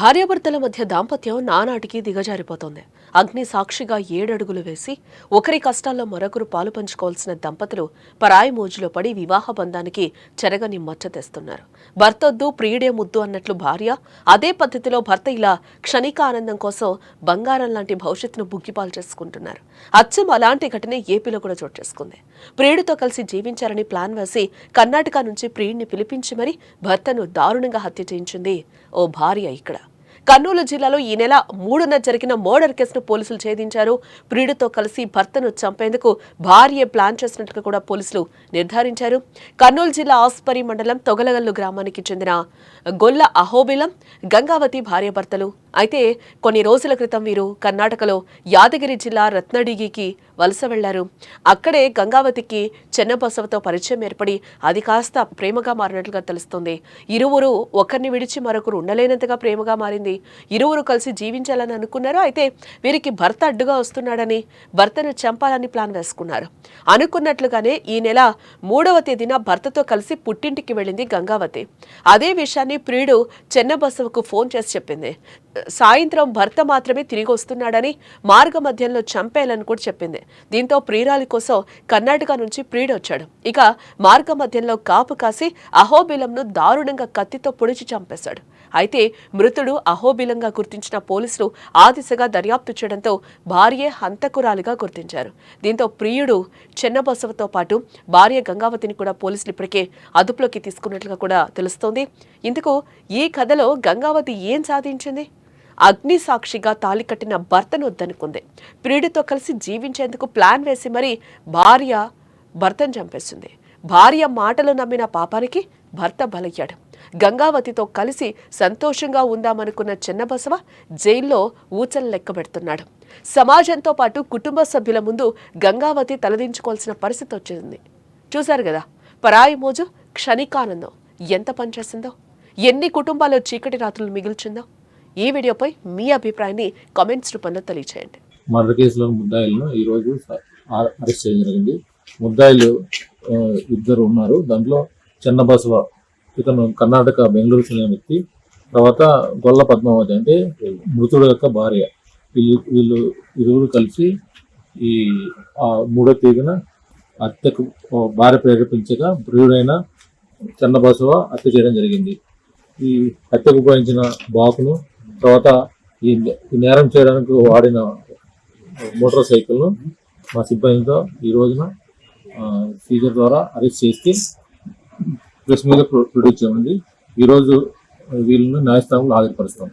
భార్యాభర్తల మధ్య దాంపత్యం నానాటికి దిగజారిపోతోంది. అగ్ని సాక్షిగా ఏడడుగులు వేసి ఒకరి కష్టాల్లో మరొకరు పాలు పంచుకోవాల్సిన దంపతులు పరాయి మోజులో పడి వివాహ బంధానికి చెరగని మచ్చ తెస్తున్నారు. భర్తొద్దు ప్రియుడే ముద్దు అన్నట్లు భార్య అదే పద్ధతిలో భర్త ఇలా క్షణిక ఆనందం కోసం బంగారం లాంటి భవిష్యత్తును బుగ్గిపాలు చేసుకుంటున్నారు. అచ్చం అలాంటి ఘటన ఏపీలో కూడా చోటు చేసుకుంది. ప్రియుడితో కలిసి జీవించారని ప్లాన్ వేసి కర్ణాటక నుంచి ప్రియుడిని పిలిపించి మరీ భర్తను దారుణంగా హత్య చేయించింది ఓ భార్య ఇక్కడ. కర్నూలు జిల్లాలో ఈ నెల మూడున జరిగిన మర్డర్ కేసును పోలీసులు ఛేదించారు. ప్రియుడితో కలిసి భర్తను చంపేందుకు భార్య ప్లాన్ చేసినట్లుగా కూడా పోలీసులు నిర్ధారించారు. కర్నూలు జిల్లా ఆస్పరి మండలం తొగలగల్లు గ్రామానికి చెందిన గొల్ల అహోబిలం గంగావతి భార్యాభర్తలు. అయితే కొన్ని రోజుల క్రితం వీరు కర్ణాటకలో యాదగిరి జిల్లా రత్నడిగికి వలస వెళ్ళారు. అక్కడే గంగావతికి చెన్నబసవతో పరిచయం ఏర్పడి అది కాస్త ప్రేమగా మారినట్లుగా తెలుస్తుంది. ఇరువురు ఒకరిని విడిచి మరొకరు ఉండలేనంతగా ప్రేమగా మారింది. ఇరువురు కలిసి జీవించాలని అనుకున్నారు. అయితే వీరికి భర్త అడ్డుగా వస్తున్నాడని భర్తను చంపాలని ప్లాన్ వేసుకున్నారు. అనుకున్నట్లుగానే ఈ నెల మూడవ తేదీన భర్తతో కలిసి పుట్టింటికి వెళ్ళింది గంగావతి. అదే విషయాన్ని ప్రియుడు చెన్నబసవకు ఫోన్ చేసి చెప్పింది. సాయంత్రం భర్త మాత్రమే తిరిగి వస్తున్నాడని మార్గ మధ్యంలో చంపేయాలని కూడా చెప్పింది. దీంతో ప్రియురాలి కోసం కర్ణాటక నుంచి ప్రియుడు వచ్చాడు. ఇక మార్గ మధ్యంలో కాపు కాసి అహోబిలంను దారుణంగా కత్తితో పొడిచి చంపేశాడు. అయితే మృతుడు అహోబిలంగా గుర్తించిన పోలీసులు ఆ దిశగా దర్యాప్తు చేయడంతో భార్యే హంతకురాలిగా గుర్తించారు. దీంతో ప్రియుడు చెన్నబసవతో పాటు భార్య గంగావతిని కూడా పోలీసులు ఇప్పటికే అదుపులోకి తీసుకున్నట్లుగా కూడా తెలుస్తోంది. ఇందుకు ఈ కథలో గంగావతి ఏం సాధించింది? అగ్ని సాక్షిగా తాళి కట్టిన భర్తను వద్దనుకుంది. ప్రియుడితో కలిసి జీవించేందుకు ప్లాన్ వేసి మరీ భార్య భర్తను చంపేస్తుంది భార్య మాటలు నమ్మిన పాపానికి భర్త బలయ్యాడు. గంగావతితో కలిసి సంతోషంగా ఉందామనుకున్న చిన్నబసవ జైల్లో ఊచలు లెక్కబెడుతున్నాడు సమాజంతో పాటు కుటుంబ సభ్యుల ముందు గంగావతి తలదించుకోవాల్సిన పరిస్థితి వచ్చింది. చూశారు కదా పరాయి మోజు క్షణికానందం. ఎంత పనిచేసిందో ఎన్ని కుటుంబాలు చీకటి రాత్రులు మిగిల్చిందో? ఈ వీడియోపై మీ అభిప్రాయాన్ని కామెంట్స్ రూపంలో తెలియచేయండి. మర్డర్ కేసులో ముద్దాయిలను ఈరోజు అరెస్ట్ చేయడం జరిగింది. ముద్దాయిలు ఇద్దరు ఉన్నారు. దాంట్లో చెన్నబసవ ఇతను కర్ణాటక బెంగళూరు చెందిన వ్యక్తి. తర్వాత గొల్ల పద్మావతి అంటే మృతుడు యొక్క భార్య. వీళ్ళు వీళ్ళు ఇరువురు కలిసి ఈ ఆ మూడో తేదీన హత్యకు భార్య ప్రేరేపించగా ప్రియుడైన చెన్నబసవ హత్య చేయడం జరిగింది. ఈ హత్యకు ఉపయోగించిన బాకును తర్వాత ఈ ఈ నేరం చేయడానికి వాడిన మోటార్ సైకిల్ను మా సిబ్బందితో ఈ రోజున సీజర్ ద్వారా అరెస్ట్ చేసి ప్రెస్ మీద ప్రొ- ప్రొడ్యూస్ చేయమంది ఈరోజు వీళ్ళని న్యాయస్థానంలో హాజరుపరుస్తాం.